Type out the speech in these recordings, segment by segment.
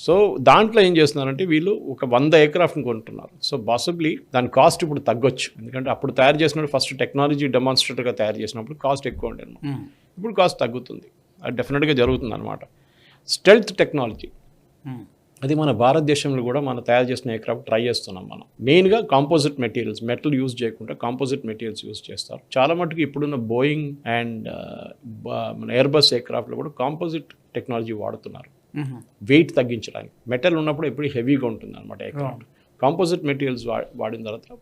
So దాంట్లో ఏం చేస్తున్నారంటే వీళ్ళు ఒక వంద ఎయిర్క్రాఫ్ట్ని కొంటున్నారు. సో పాసిబ్లీ దాని కాస్ట్ ఇప్పుడు తగ్గొచ్చు. ఎందుకంటే అప్పుడు తయారు చేసినప్పుడు ఫస్ట్ టెక్నాలజీ డెమాన్స్ట్రేటర్గా తయారు చేసినప్పుడు కాస్ట్ ఎక్కువ ఉండేది. మ్మ్. ఇప్పుడు కాస్ట్ తగ్గుతుంది. అది డెఫినెట్గా జరుగుతుంది అనమాట స్టెల్త్ టెక్నాలజీ. అది మన భారతదేశంలో కూడా మనం తయారు చేసిన ఎయిర్క్రాఫ్ట్ ట్రై చేస్తున్నాం మనం. మెయిన్గా కాంపోజిట్ మెటీరియల్స్ మెటల్ యూజ్ చేయకుండా కాంపోజిట్ మెటీరియల్స్ యూజ్ చేస్తారు. చాలా మటుకు ఇప్పుడున్న బోయింగ్ అండ్ మన ఎయిర్బస్ ఎయిర్క్రాఫ్ట్లో కూడా కాంపోజిట్ టెక్నాలజీ వాడుతున్నారు. వెయిట్ తగ్గించడానికి. మెటల్ ఉన్నప్పుడు ఎప్పుడు హెవీగా ఉంటుంది అనమాట కాంపోజిట్ మెటీరియల్స్ వాడిన తర్వాత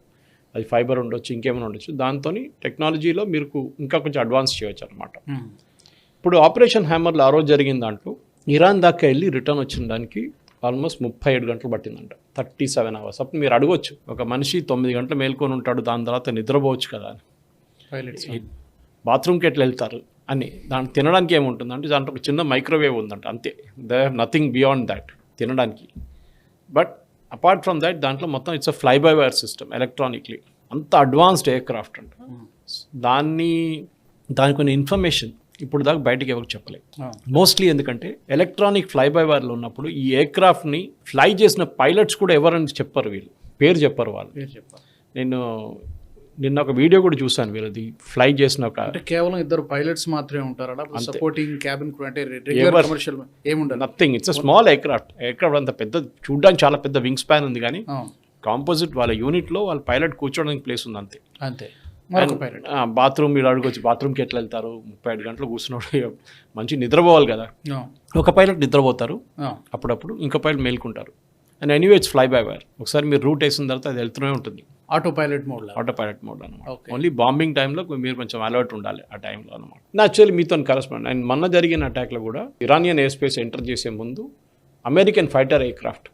అది ఫైబర్ ఉండొచ్చు ఇంకేమైనా ఉండొచ్చు. దాంతో టెక్నాలజీలో మీరు ఇంకా కొంచెం అడ్వాన్స్ చేయొచ్చు అనమాట. ఇప్పుడు ఆపరేషన్ హ్యామర్లో ఆ రోజు జరిగిన దాంట్లో ఇరాన్ దాకా వెళ్ళి రిటర్న్ వచ్చిన దానికి ఆల్మోస్ట్ ముప్పై ఏడు గంటలు పట్టిందంట. Thirty seven hours. అప్పుడు మీరు అడగొచ్చు ఒక మనిషి తొమ్మిది గంటలు మేల్కొని ఉంటాడు దాని తర్వాత నిద్రపోవచ్చు కదా అని. బాత్రూమ్కి ఎట్లా వెళ్తారు? అని దాన్ని తినడానికి ఏముంటుంది అంటే దాంట్లో ఒక చిన్న మైక్రోవేవ్ ఉందంట అంతే. They have nothing beyond that తినడానికి. బట్ అపార్ట్ ఫ్రమ్ దాట్ దాంట్లో మొత్తం it's a fly by wire system electronically అంత అడ్వాన్స్డ్ ఎయిర్ క్రాఫ్ట్ అంట దాన్ని దాని కొన్ని ఇన్ఫర్మేషన్ ఇప్పుడు దాకా బయటకి ఎవరికి చెప్పలేదు. మోస్ట్లీ ఎందుకంటే ఎలక్ట్రానిక్ ఫ్లై బై వైర్లు ఉన్నప్పుడు ఈ ఎయిర్క్రాఫ్ట్ని ఫ్లై చేసిన పైలట్స్ కూడా ఎవరని చెప్పరు వీళ్ళు. పేరు చెప్పరు వాళ్ళు. నేను నిన్న ఒక వీడియో కూడా చూశాను వీళ్ళది. ఫ్లై చేసిన ఒక అంటే కేవలం ఇద్దరు పైలట్స్ మాత్రమే ఉంటారా? సపోర్టింగ్ క్యాబిన్ క్రూ అంటే రెగ్యులర్ కమర్షియల్ ఏముండదు? Nothing it's small aircraft aircraft అంత పెద్ద చూడడానికి చాలా పెద్ద వింగ్ స్పాన్ ఉంది కానీ కాంపోజిట్ వాళ్ళ యూనిట్లో వాళ్ళ పైలట్ కూర్చోడానికి ప్లేస్ ఉంది అంతే. అంతే. బాత్రూమ్ మీరు అడుగువచ్చు బాత్రూమ్కి ఎట్లా వెళ్తారు? ముప్పై ఐదు గంటలు కూర్చున్నాడు. మంచి నిద్రపోవాలి కదా. ఒక పైలట్ నిద్రపోతారు. అప్పుడప్పుడు ఇంకో pilot మేల్కుంటారు. And anyway it's fly by wire ఒకసారి మీరు రూట్ వేసిన తర్వాత అది వెళ్తూనే ఉంటుంది. ఆటో పైలట్ మోడ్ లా ఆటో పైలట్ మోడ్ అనమాట. ఓన్లీ బాంబింగ్ టైంలో మీరు కొంచెం అలర్ట్ ఉండాలి ఆ టైంలో అనమాట యాక్చువల్లీ మీతో కరెస్పాండ్ అండ్ మొన్న జరిగిన అటాక్లో కూడా ఇరానియన్ ఎయిర్ స్పేస్ ఎంటర్ చేసే ముందు అమెరికన్ ఫైటర్ ఎయిర్ క్రాఫ్ట్.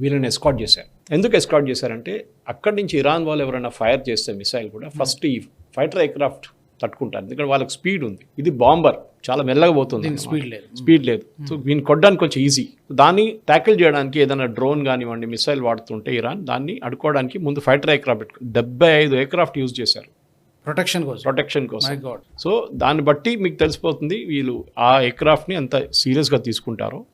వీళ్ళని ఎస్కాట్ చేశారు ఎందుకు ఎస్కాట్ చేశారంటే అక్కడి నుంచి ఇరాన్ వాళ్ళు ఎవరైనా ఫైర్ చేస్తే మిసైల్ కూడా ఫస్ట్ ఈ ఫైటర్ ఎయిర్ క్రాఫ్ట్ తట్టుకుంటారు. ఎందుకంటే వాళ్ళకి స్పీడ్ ఉంది. ఇది బాంబర్. చాలా మెల్లగా పోతుంది. స్పీడ్ లేదు. స్పీడ్ లేదు. సో దీన్ని కొట్టడానికి కొంచెం ఈజీ. దాన్ని ట్యాకిల్ చేయడానికి ఏదైనా డ్రోన్ కానివ్వండి మిసైల్ వాడుతుంటే ఇరాన్ దాన్ని అడుకోవడానికి ముందు ఫైటర్ ఎయిర్క్రాఫ్ట్ డెబ్బై ఐదు ఎయిర్క్రాఫ్ట్ యూజ్ చేశారు. ప్రొటెక్షన్ కోసం. ప్రొటెక్షన్ కోసం. సో దాన్ని బట్టి మీకు తెలిసిపోతుంది వీళ్ళు ఆ ఎయిర్క్రాఫ్ట్ని ఎంత సీరియస్గా తీసుకుంటారో.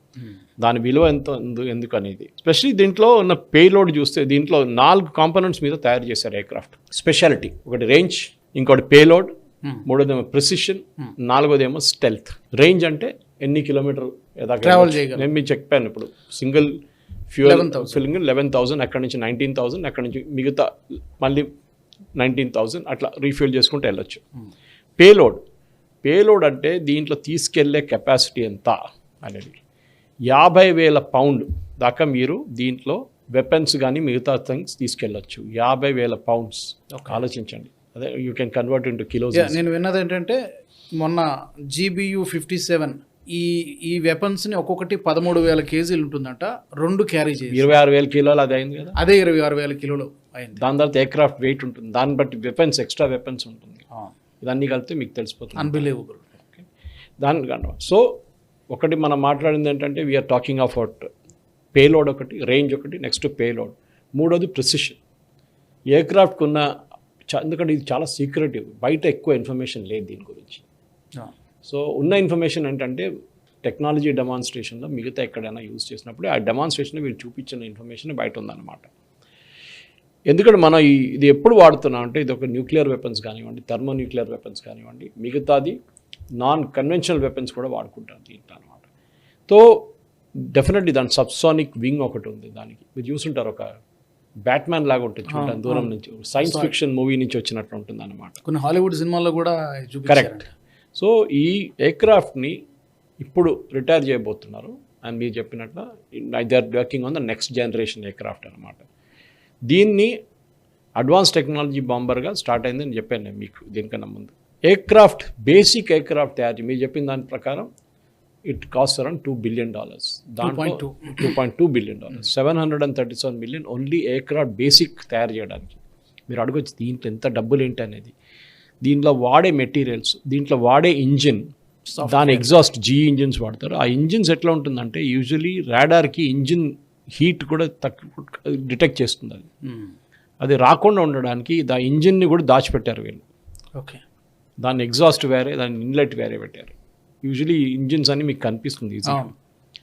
దాని విలువ ఎంత ఉంది ఎందుకు అనేది స్పెషల్లీ దీంట్లో ఉన్న పేలోడ్ చూస్తే దీంట్లో నాలుగు కాంపోనెంట్స్ మీద తయారు చేశారు ఎయిర్క్రాఫ్ట్. స్పెషాలిటీ. ఒకటి రేంజ్ ఇంకోటి పేలోడ్. మూడోదేమో ప్రిసిషన్ నాలుగోదేమో స్టెల్త్. రేంజ్ అంటే ఎన్ని కిలోమీటర్ చేయగలరు. నేను మీకు చెప్పాను ఇప్పుడు. Single fuel 11,000. Filling eleven thousand అక్కడ నుంచి నైన్టీన్ థౌసండ్ అక్కడ నుంచి మిగతా మళ్ళీ నైన్టీన్ థౌసండ్ అట్లా రీఫిల్ చేసుకుంటూ వెళ్ళొచ్చు. పేలోడ్. పేలోడ్ అంటే దీంట్లో తీసుకెళ్ళే కెపాసిటీ ఎంత అనేది. యాభై వేల పౌండ్ దాకా మీరు దీంట్లో వెపన్స్ కానీ మిగతా థింగ్స్ తీసుకెళ్ళొచ్చు. యాభై వేల పౌండ్స్ ఆలోచించండి. అదే you can convert into kilos Yeah, నేను విన్నది ఏంటంటే మొన్న జీబియు ఫిఫ్టీ సెవెన్ ఈ ఈ వెపన్స్ని ఒక్కొక్కటి పదమూడు వేల కేజీలు ఉంటుందంట రెండు క్యారీ చేసి. ఇరవై ఆరు వేల కిలోలు అది అయింది కదా? అదే ఇరవై ఆరు వేల కిలోలు అయింది. దాని తర్వాత ఎయిర్క్రాఫ్ట్ వెయిట్ ఉంటుంది. దాన్ని బట్టి వెపన్స్ ఎక్స్ట్రా వెపన్స్ ఉంటుంది. ఇదన్నీ కలిపితే మీకు తెలిసిపోతుంది. అన్బిలీవబుల్ దానికన్నా సో ఒకటి మనం మాట్లాడింది ఏంటంటే we're talking of about payload ఒకటి రేంజ్ ఒకటి నెక్స్ట్ పేలోడ్ మూడోది ప్రిసిషన్ ఎయిర్క్రాఫ్ట్కి ఉన్న చ- ఎందుకంటే ఇది చాలా సీక్రెటివ్ బయట ఎక్కువ ఇన్ఫర్మేషన్ లేదు దీని గురించి. సో ఉన్న ఇన్ఫర్మేషన్ ఏంటంటే టెక్నాలజీ డెమాన్స్ట్రేషన్లో మిగతా ఎక్కడైనా యూజ్ చేసినప్పుడు ఆ డెమాన్స్ట్రేషన్ వీళ్ళు చూపించిన ఇన్ఫర్మేషన్ బయట ఉందన్నమాట. ఎందుకంటే మనం ఈ ఇది ఎప్పుడు వాడుతున్నాం అంటే ఇది ఒక న్యూక్లియర్ వెపన్స్ కానివ్వండి థర్మో న్యూక్లియర్ వెపన్స్ కానివ్వండి మిగతాది నాన్ కన్వెన్షనల్ వెపన్స్ కూడా వాడుకుంటాం దీంట్లో అనమాట సో డెఫినెట్లీ దాని సబ్సానిక్ వింగ్ ఒకటి ఉంది దానికి. మీరు చూసుంటారు ఒక బ్యాట్మ్యాన్ లాగా ఉంటుంది చూడటానికి దూరం నుంచి. సైన్స్ ఫిక్షన్ మూవీ నుంచి వచ్చినట్టు ఉంటుంది అనమాట కొన్ని హాలీవుడ్ సినిమాల్లో కూడా కరెక్ట్ సో ఈ ఎయిర్క్రాఫ్ట్ని ఇప్పుడు రిటైర్ చేయబోతున్నారు. అండ్ మీరు చెప్పినట్లు they are working on the next generation aircraft అనమాట దీన్ని అడ్వాన్స్ టెక్నాలజీ బాంబర్గా స్టార్ట్ అయిందని చెప్పాను నేను మీకు దీనికన్నా ముందు. ఎయిర్క్రాఫ్ట్ బేసిక్ ఎయిర్క్రాఫ్ట్ తయారు మీరు చెప్పిన దాని ప్రకారం it cost around two billion dollars. దాంట్లో 2.2. Two. Point two billion dollars. Seven hundred and thirty seven million only aircraft basic తయారు చేయడానికి. మీరు అడగొచ్చు దీంట్లో ఎంత డబ్బులు ఏంటి అనేది. దీంట్లో వాడే మెటీరియల్స్ దీంట్లో వాడే ఇంజిన్ దాని ఎగ్జాస్ట్ జీ ఇంజిన్స్ వాడతారు. ఆ ఇంజిన్స్ ఎట్లా ఉంటుందంటే యూజువలీ రాడార్కి ఇంజిన్ హీట్ కూడా తక్కువ డిటెక్ట్ చేస్తుంది అది. అది రాకుండా ఉండడానికి దా ఇంజిన్ని కూడా దాచిపెట్టారు వీళ్ళు. ఓకే. దాని ఎగ్జాస్ట్ వేరే దాని ఇన్లెట్ వేరే పెట్టారు. యూజువలీ ఇంజిన్స్ అని మీకు కనిపిస్తుంది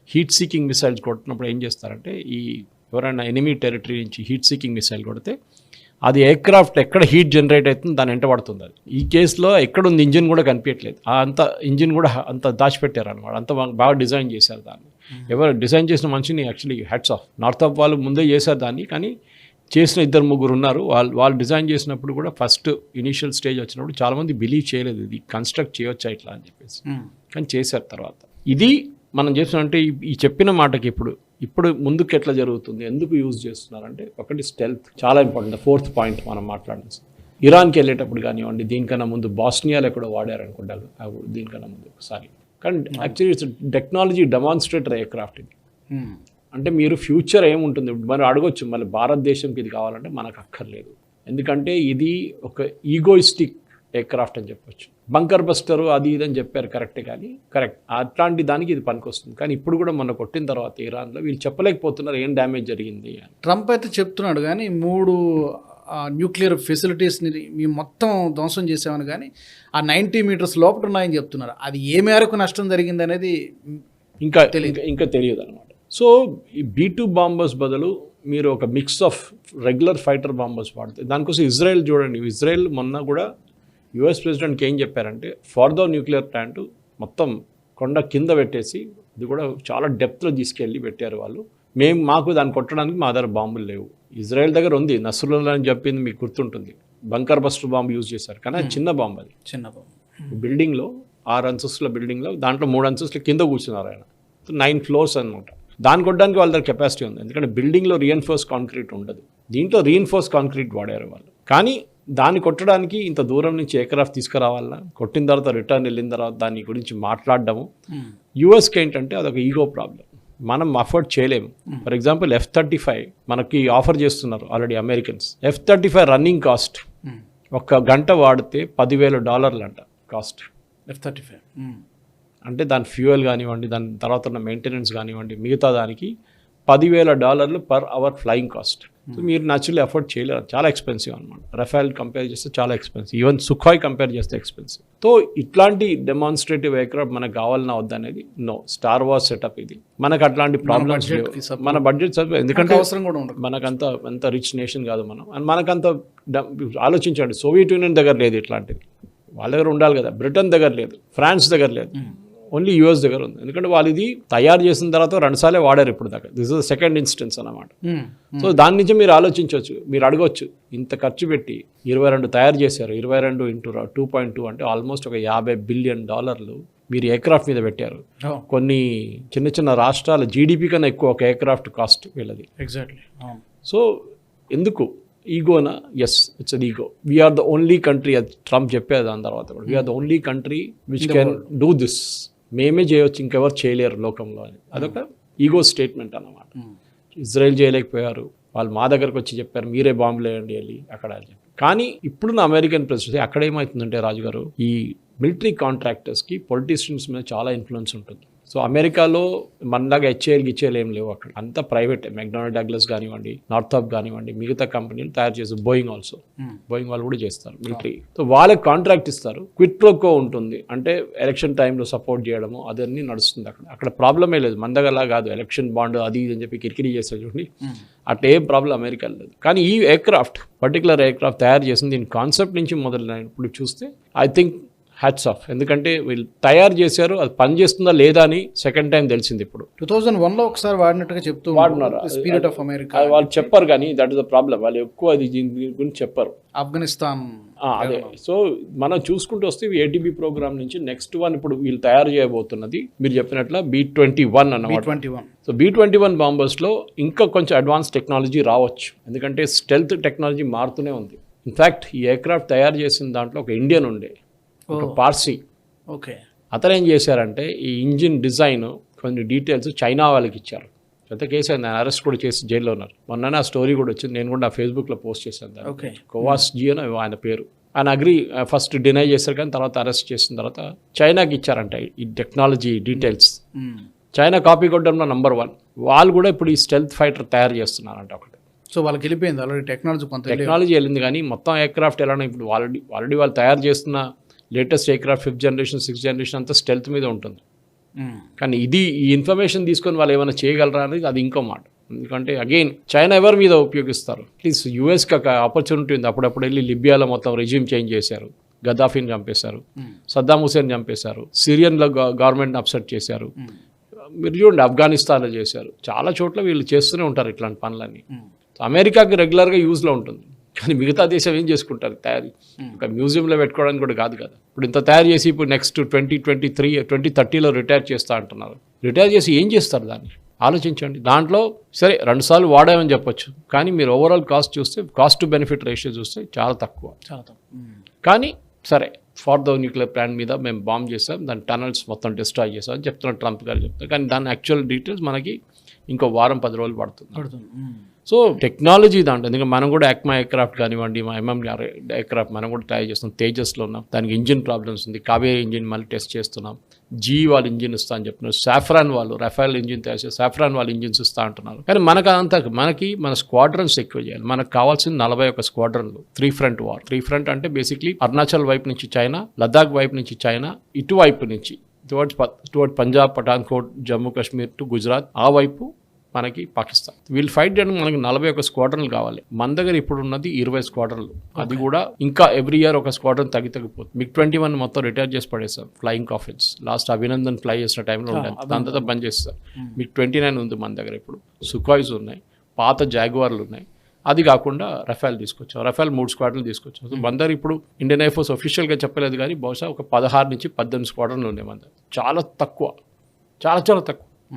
హీట్ సీకింగ్ మిసైల్స్ కొట్టినప్పుడు ఏం చేస్తారంటే ఈ ఎవరైనా ఎనిమీ టెరిటరీ నుంచి హీట్ సీకింగ్ మిసైల్ కొడితే అది ఎయిర్క్రాఫ్ట్ ఎక్కడ హీట్ జనరేట్ అవుతుంది దాని వెంట పడుతుంది అది. ఈ కేసులో ఎక్కడ ఉంది ఇంజిన్ కూడా కనిపించట్లేదు. ఆ అంత ఇంజిన్ కూడా అంత దాచిపెట్టారు అనమాట అంత బాగా- డిజైన్ చేశారు దాన్ని. ఎవరు డిజైన్ చేసిన మనిషిని actually heads of north of వాళ్ళు ముందే చేశారు దాన్ని కానీ చేసిన ఇద్దరు ముగ్గురు ఉన్నారు. వాళ్ళు వాళ్ళు డిజైన్ చేసినప్పుడు కూడా ఫస్ట్ ఇనీషియల్ స్టేజ్ వచ్చినప్పుడు చాలామంది బిలీవ్ చేయలేదు ఇది కన్స్ట్రక్ట్ చేయొచ్చా ఇట్లా అని చెప్పేసి. కానీ చేశారు తర్వాత. ఇది మనం చేసినంటే ఈ చెప్పిన మాటకి ఇప్పుడు ఇప్పుడు ముందుకు ఎట్లా జరుగుతుంది ఎందుకు యూజ్ చేస్తున్నారంటే ఒకటి స్టెల్త్ చాలా ఇంపార్టెంట్ ఫోర్త్ పాయింట్ మనం మాట్లాడాల్సి ఇరాన్కి వెళ్ళేటప్పుడు కానివ్వండి దీనికన్నా ముందు బాస్నియాలో కూడా వాడారు అనుకుంటారు అప్పుడు దీనికన్నా ముందు ఒకసారి. కానీ actually it's technology demonstrator aircraft ఇది. ఉమ్. అంటే మీరు ఫ్యూచర్ ఏముంటుంది? మనం అడగొచ్చు మళ్ళీ భారతదేశంకి ఇది కావాలంటే మనకు అక్కర్లేదు. ఎందుకంటే ఇది ఒక ఈగోయిస్టిక్ ఎయిర్క్రాఫ్ట్ అని చెప్పొచ్చు. బంకర్ బస్టరు అది ఇది అని చెప్పారు కరెక్టే కానీ కరెక్ట్. అట్లాంటి దానికి ఇది పనికొస్తుంది. కానీ ఇప్పుడు కూడా మొన్న కొట్టిన తర్వాత ఇరాన్లో వీళ్ళు చెప్పలేకపోతున్నారు ఏం డ్యామేజ్ జరిగింది అని. ట్రంప్ అయితే చెప్తున్నాడు కానీ మూడు న్యూక్లియర్ ఫెసిలిటీస్ని మేము మొత్తం ధ్వంసం చేసామని కానీ ఆ నైంటీ మీటర్స్ లోపల ఉన్నాయని చెప్తున్నారు. అది ఏ మేరకు నష్టం జరిగింది అనేది ఇంకా ఇంకా ఇంకా తెలియదు అనమాట సో ఈ బీ టూ బాంబర్స్ బదులు మీరు ఒక mix of regular fighter bombers వాడితే దానికోసం ఇజ్రాయెల్ చూడండి. ఇజ్రాయెల్ మొన్న కూడా యుఎస్ ప్రెసిడెంట్కి ఏం చెప్పారంటే ఫర్ ద న్యూక్లియర్ ప్లాంట్ మొత్తం కొండ కింద పెట్టేసి ఇది కూడా చాలా డెప్త్లో తీసుకెళ్ళి పెట్టారు వాళ్ళు. మేము మాకు దాన్ని కొట్టడానికి మా దగ్గర బాంబులు లేవు. ఇజ్రాయెల్ దగ్గర ఉంది నస్రుల్లా అని చెప్పింది మీకు గుర్తుంటుంది. బంకర్ బస్టర్ బాంబు యూజ్ చేశారు. కానీ అది చిన్న బాంబు అది. చిన్న బాబు. బిల్డింగ్లో ఆరు అంతస్తుల బిల్డింగ్లో దాంట్లో మూడు అంతస్తుల కింద కూర్చున్నారు ఆయన. నైన్ ఫ్లోర్స్ అనమాట దాన్ని కొట్టడానికి వాళ్ళ దగ్గర కెపాసిటీ ఉంది. ఎందుకంటే బిల్డింగ్లో రీఎన్ఫోర్స్ కాంక్రీట్ ఉండదు. దీంట్లో రీఎన్ఫోర్స్ కాంక్రీట్ వాడారు వాళ్ళు. కానీ దాన్ని కొట్టడానికి ఇంత దూరం నుంచి ఎయిర్క్రాఫ్ట్ తీసుకురావాలన్నా కొట్టిన తర్వాత రిటర్న్ వెళ్ళిన తర్వాత దాని గురించి మాట్లాడడము. యూఎస్కి ఏంటంటే అదొక ఈగో ప్రాబ్లం మనం అఫోర్డ్ చేయలేము. For example F thirty five మనకి ఆఫర్ చేస్తున్నారు already Americans. F thirty five running cost ఒక గంట వాడితే పదివేల డాలర్లు అంట కాస్ట్. F thirty five. అంటే దాని ఫ్యూయల్ కానివ్వండి దాని తర్వాత ఉన్న మెయింటెనెన్స్ కానివ్వండి మిగతా దానికి పదివేల డాలర్లు per hour flying cost. So మీరు న్యాచురల్లీ అఫోర్డ్ చేయలేరు. చాలా ఎక్స్పెన్సివ్ అనమాట రఫేల్ కంపేర్ చేస్తే చాలా ఎక్స్పెన్సివ్. ఈవెన్ సుఖాయ్ కంపేర్ చేస్తే ఎక్స్పెన్సివ్. సో ఇట్లాంటి డెమాన్స్ట్రేటివ్ ఎయిర్క్రాఫ్ట్ మనకు కావాలన్నా వద్దనేది నో స్టార్ వార్ సెటప్ ఇది. మనకు అట్లాంటి ప్రాబ్లమ్స్. మన బడ్జెట్ ఎందుకంటే అవసరం కూడా ఉండదు. మనకంత అంత రిచ్ నేషన్ కాదు మనం. అండ్ మనకంత ఆలోచించండి. సోవియట్ యూనియన్ దగ్గర లేదు ఇట్లాంటిది. వాళ్ళ దగ్గర ఉండాలి కదా. బ్రిటన్ దగ్గర లేదు. ఫ్రాన్స్ దగ్గర లేదు. ఓన్లీ యూఎస్ దగ్గర ఉంది. ఎందుకంటే వాళ్ళు ఇది తయారు చేసిన తర్వాత రెండుసార్లే వాడారు ఇప్పుడు దాకా. దిస్ ఇస్ సెకండ్ ఇన్స్టెన్స్ అన్నమాట. ఉమ్. సో దాని నుంచి మీరు ఆలోచించవచ్చు మీరు అడగొచ్చు ఇంత ఖర్చు పెట్టి ఇరవై రెండు తయారు చేశారు ఇరవై రెండు ఇంటూ టూ పాయింట్ టూ అంటే ఆల్మోస్ట్ ఒక యాభై బిలియన్ డాలర్లు మీరు ఎయిర్క్రాఫ్ట్ మీద పెట్టారు. Oh, కొన్ని చిన్న చిన్న రాష్ట్రాల జీడిపి కన్నా ఎక్కువ ఒక ఎయిర్క్రాఫ్ట్ కాస్ట్ వీళ్ళది. ఎగ్జాక్ట్లీ సో ఎందుకు? ఈగోనా yes it's an ego we're the only country అది ట్రంప్ చెప్పేది దాని తర్వాత we're the only country which can do this మేమే చేయొచ్చు ఇంకెవరు చేయలేరు లోకంలో అని. అదొక ఈగో స్టేట్మెంట్ అన్నమాట. ఇజ్రాయెల్ చేయలేకపోయారు వాళ్ళు మా దగ్గరకు వచ్చి చెప్పారు మీరే బాంబులు వేయండి వెళ్ళి అక్కడ కానీ ఇప్పుడున్న అమెరికన్ ప్రెసిడెంట్ అక్కడ ఏమవుతుందంటే రాజుగారు ఈ మిలిటరీ కాంట్రాక్టర్స్కి పొలిటీషియన్స్ మీద చాలా ఇన్ఫ్లుయెన్స్ ఉంటుంది. సో అమెరికాలో మనలాగా హెచ్ఏఎల్ గిచ్చేలు ఏం లేవు అక్కడ. అంతా ప్రైవేట్. మెక్డానల్డ్ డగ్లస్ కానివ్వండి నార్థాప్ కానివ్వండి మిగతా కంపెనీలు తయారు చేస్తారు బోయింగ్ ఆల్సో. బోయింగ్ వాళ్ళు కూడా చేస్తారు మిలిటరీ సో వాళ్ళకి కాంట్రాక్ట్ ఇస్తారు. క్విట్ ప్రోకో ఉంటుంది. అంటే ఎలక్షన్ టైంలో సపోర్ట్ చేయడము అదన్నీ నడుస్తుంది అక్కడ. అక్కడ ప్రాబ్లమే లేదు. మన దగ్గరలా కాదు. ఎలక్షన్ బాండ్ అది ఇది అని చెప్పి కిరికిరి చేస్తారు చూడండి. ఉమ్. అట్లా ఏం ప్రాబ్లం అమెరికాలో లేదు. కానీ ఈ ఎయిర్క్రాఫ్ట్ పర్టికులర్ ఎయిర్క్రాఫ్ట్ తయారు చేసింది దీని కాన్సెప్ట్ నుంచి మొదలైనప్పుడు చూస్తే ఐ థింక్ హ్యాట్స్ ఆఫ్ ఎందుకంటే వీళ్ళు తయారు చేశారు అది పని చేస్తుందా లేదా అని సెకండ్ టైం తెలిసింది ఇప్పుడు. టూ థౌజండ్ వన్లో ఒకసారి వాడినట్టుగా చెప్తూ వాడినారు. స్పిరిట్ ఆఫ్ అమెరికా వాళ్ళు చెప్పారు కానీ దట్ ఇస్ ద ప్రాబ్లం వాళ్ళు ఎక్కువ అది దీని గురించి చెప్పారు. ఆఫ్ఘనిస్తాన్. అదే. సో మనం చూసుకుంటూ వస్తే ఏటీబీ ప్రోగ్రామ్ నుంచి నెక్స్ట్ వన్ ఇప్పుడు వీళ్ళు తయారు చేయబోతున్నది మీరు చెప్పినట్లు బీ ట్వంటీ వన్ అన్నమాట. Twenty one so B twenty one బాంబర్స్లో ఇంకా కొంచెం అడ్వాన్స్ టెక్నాలజీ రావచ్చు. ఎందుకంటే స్టెల్త్ టెక్నాలజీ మారుతూనే ఉంది. ఇన్ఫ్యాక్ట్ ఈ ఎయిర్క్రాఫ్ట్ తయారు చేసిన దాంట్లో ఒక ఇండియన్ ఉండే. పార్సీ. ఓకే. అతను ఏం చేశారంటే ఈ ఇంజిన్ డిజైన్ కొన్ని డీటెయిల్స్ చైనా వాళ్ళకి ఇచ్చారు. పెద్ద కేసు అయింది. ఆయన అరెస్ట్ కూడా చేసి జైల్లో ఉన్నారు. మొన్న ఆ స్టోరీ కూడా వచ్చింది. నేను కూడా నా ఫేస్బుక్లో పోస్ట్ చేశాను దాన్ని. ఓకే. కోవాస్ జీ అని ఆయన పేరు. ఆయన అగ్రి ఫస్ట్ డినై చేశారు కానీ తర్వాత అరెస్ట్ చేసిన తర్వాత చైనాకి ఇచ్చారంట ఈ టెక్నాలజీ డీటెయిల్స్. చైనా కాపీ కొట్టడంలో నంబర్ వన్. వాళ్ళు కూడా ఇప్పుడు ఈ స్టెల్త్ ఫైటర్ తయారు చేస్తున్నారంట ఒకటి. సో వాళ్ళకి వెళ్ళిపోయింది. ఆల్రెడీ టెక్నాలజీ కొంత టెక్నాలజీ వెళ్ళింది కానీ మొత్తం ఎయిర్క్రాఫ్ట్ ఎలానో ఇప్పుడు ఆల్రెడీ ఆల్రెడీ వాళ్ళు తయారు చేస్తున్న latest aircraft fifth generation sixth generation అంతా స్టెల్త్ మీద ఉంటుంది. కానీ ఇది ఈ ఇన్ఫర్మేషన్ తీసుకొని వాళ్ళు ఏమైనా చేయగలరా అనేది అది ఇంకో మాట. ఎందుకంటే అగైన్ చైనా ఎవరి మీద ఉపయోగిస్తారు? ప్లీజ్ యూఎస్కి ఒక ఆపర్చునిటీ ఉంది. అప్పుడప్పుడు వెళ్ళి లిబియాలో మొత్తం రెజ్యూమ్ చేంజ్ చేశారు. గద్దాఫీని చంపేశారు. సద్దాం హుసేన్ చంపేశారు. సిరియన్లో గవర్నమెంట్ అప్సెట్ చేశారు. మీరు చూడండి ఆఫ్ఘనిస్తాన్లో చేశారు. చాలా చోట్ల వీళ్ళు చేస్తూనే ఉంటారు ఇట్లాంటి పనులన్నీ. అమెరికాకి రెగ్యులర్గా యూజ్లో ఉంటుంది. కానీ మిగతా దేశం ఏం చేసుకుంటారు? తయారీ. ఒక మ్యూజియంలో పెట్టుకోవడానికి కూడా కాదు కదా. ఇప్పుడు ఇంత తయారు చేసి ఇప్పుడు next twenty twenty three twenty థర్టీలో retire చేస్తా అంటున్నారు. రిటైర్ చేసి ఏం చేస్తారు దాన్ని? ఆలోచించండి. దాంట్లో సరే రెండుసార్లు వాడామని చెప్పొచ్చు. కానీ మీరు ఓవరాల్ కాస్ట్ చూస్తే కాస్ట్ టు బెనిఫిట్ రేషియో చూస్తే చాలా తక్కువ. చాలా తక్కువ. కానీ సరే ఫార్ ద న్యూక్లియర్ ప్లాంట్ మీద మేము బాంబ్ చేసాం. దాని టనల్స్ మొత్తం డిస్ట్రాయ్ చేసాం అని చెప్తున్నారు ట్రంప్ గారు చెప్తారు కానీ దాని యాక్చువల్ డీటెయిల్స్ మనకి ఇంకో వారం పది రోజులు పడుతుంది. పడుతుంది. సో టెక్నాలజీ దాంట్లో ఎందుకంటే మనం కూడా యాక్మా ఎయిర్క్రాఫ్ట్ కానివ్వండి మా ఎంఎం ఎయిర్క్రాఫ్ట్ మనం కూడా ట్రై చేస్తున్నాం తేజస్లో ఉన్నాం. దానికి ఇంజిన్ ప్రాబ్లమ్స్ ఉంది. కావేరీ ఇంజిన్ మళ్ళీ టెస్ట్ చేస్తున్నాం. జీ వాళ్ళు ఇంజిన్ ఇస్తా అని చెప్తున్నారు సాఫ్రాన్ వాళ్ళు రఫాల్ ఇంజిన్ తయారు చేసి సాఫ్రాన్ వాళ్ళు ఇంజిన్స్ ఇస్తా అంటున్నారు. కానీ మనకు అంత మనకి మన స్క్వాడ్రన్స్ ఎక్కువ చేయాలి. మనకు కావాల్సింది నలభై ఒక స్క్వాడ్రన్లు. Three front war three front అంటే బేసిక్లీ అరుణాచల్ వైపు నుంచి చైనా లద్దాఖ్ వైపు నుంచి చైనా ఇటువైపు నుంచి towards toward Punjab Pathankot Jammu Kashmir to Gujarat ఆ వైపు మనకి పాకిస్తాన్. వీళ్ళు ఫైట్ చేయడానికి మనకి నలభై ఒక స్క్వాడ్రన్లు కావాలి. మన దగ్గర ఇప్పుడు ఉన్నది ఇరవై స్క్వాడ్రన్లు. అది కూడా ఇంకా ఎవ్రీ ఇయర్ ఒక స్క్వాడ్రన్ తగ్గి తగ్గిపోతుంది మిగ్ ట్వంటీ వన్ మొత్తం రిటైర్ చేసి పడేస్తాం flying coffins last Abhinandan fly చేసిన టైంలో ఉండాలి దాని తర్వాత బంద్ చేస్తారు. మిగ్ ట్వంటీ నైన్ ఉంది మన దగ్గర ఇప్పుడు. సుఖాయిస్ ఉన్నాయి పాత జాగ్వార్లు ఉన్నాయి. అది కాకుండా రఫాల్ తీసుకొచ్చాం. రఫాల్ మూడు స్క్వాడ్లు తీసుకొచ్చాం. సో మన దగ్గర ఇప్పుడు ఇండియన్ ఎయిర్ ఫోర్స్ ఒఫీషియల్గా చెప్పలేదు కానీ బహుశా ఒక పదహారు నుంచి పద్దెనిమిది స్క్వాడ్రన్లు ఉన్నాయి మన దగ్గర. చాలా తక్కువ. చాలా చాలా తక్కువ.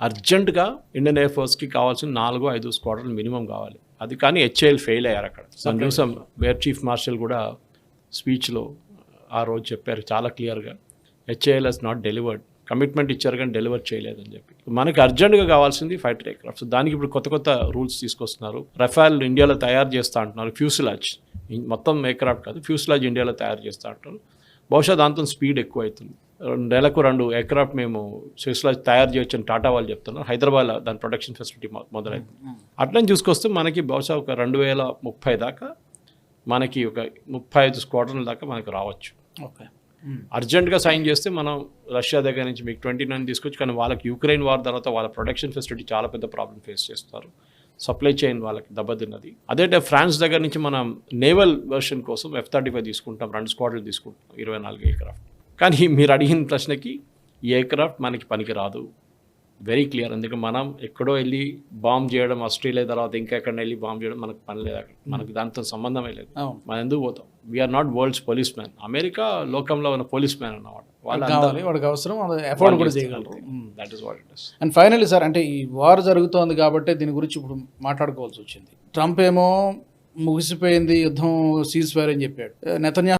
అర్జెంటుగా ఇండియన్ ఎయిర్ ఫోర్స్కి కావాల్సిన నాలుగు ఐదు స్క్వాడ్రన్ మినిమం కావాలి. అది కానీ హెచ్ఏఎల్ ఫెయిల్ అయ్యారు అక్కడ. దాని చూసాం వేర్ చీఫ్ మార్షల్ కూడా స్పీచ్లో ఆ రోజు చెప్పారు చాలా క్లియర్గా. HAL has not delivered. Commitment ఇచ్చారు కానీ డెలివర్ చేయలేదని చెప్పి. మనకి అర్జెంటుగా కావాల్సింది ఫైటర్ ఎయిర్క్రాఫ్ట్ దానికి ఇప్పుడు కొత్త కొత్త రూల్స్ తీసుకొస్తున్నారు. రఫాల్ ఇండియాలో తయారు చేస్తా అంటున్నారు. ఫ్యూసిలాజ్. మొత్తం ఎయిర్క్రాఫ్ట్ కాదు ఫ్యూసిలాజ్ ఇండియాలో తయారు చేస్తా అంటారు బహుశా దాంతో స్పీడ్ ఎక్కువ అవుతుంది నెలకు రెండు ఎయిర్క్రాఫ్ట్ మేము ఫ్యూసిలాజ్ తయారు చేయొచ్చని టాటా వాళ్ళు చెప్తున్నారు. హైదరాబాద్లో దాని ప్రొడక్షన్ ఫెసిలిటీ మొదలైంది. అట్లని చూసుకొస్తే మనకి బహుశా ఒక రెండు వేల ముప్పై దాకా మనకి ఒక ముప్పై ఐదు స్క్వాడ్రన్ల దాకా మనకి రావచ్చు. ఓకే. అర్జెంట్గా సైన్ చేస్తే మనం రష్యా దగ్గర నుంచి మీకు ట్వంటీ నైన్ తీసుకొచ్చి కానీ వాళ్ళకి యుక్రెయిన్ వార్ తర్వాత వాళ్ళ ప్రొడక్షన్ ఫెసిలిటీ చాలా పెద్ద ప్రాబ్లం ఫేస్ చేస్తారు. సప్లై చైన్ వాళ్ళకి దెబ్బతిన్నది. అదే టైం ఫ్రాన్స్ దగ్గర నుంచి మనం నేవల్ వెర్షన్ కోసం ఎఫ్ థర్టీ ఫైవ్ తీసుకుంటాం. రెండు స్క్వాడ్లు తీసుకుంటాం. ఇరవై నాలుగు ఎయిర్క్రాఫ్ట్ కానీ మీరు అడిగిన ప్రశ్నకి ఎయిర్క్రాఫ్ట్ మనకి పనికి రాదు వెరీ క్లియర్ అందుకే మనం ఎక్కడో వెళ్ళి బాంబ్ చేయడం ఆస్ట్రేలియా తర్వాత ఇంకా ఎక్కడ వెళ్ళి బాంబ్ చేయడం మనకు పని లేదు అక్కడ. మనకు దాంతో సంబంధమే లేదు. మనం ఎందుకు పోతాం? We're not world's police man America లోకంలో ఉన్న పోలీస్ మ్యాన్ అన్నమాట. వాళ్ళు కావాలి వాడికి అవసరం కూడా చేయగలరు. That is what it is and finally sir అంటే ఈ వార్ జరుగుతోంది కాబట్టి దీని గురించి ఇప్పుడు మాట్లాడుకోవాల్సి వచ్చింది. ట్రంప్ ఏమో ముగిసిపోయింది యుద్ధం సీజ్ ఫైర్ అని చెప్పాడు. నెతన్యా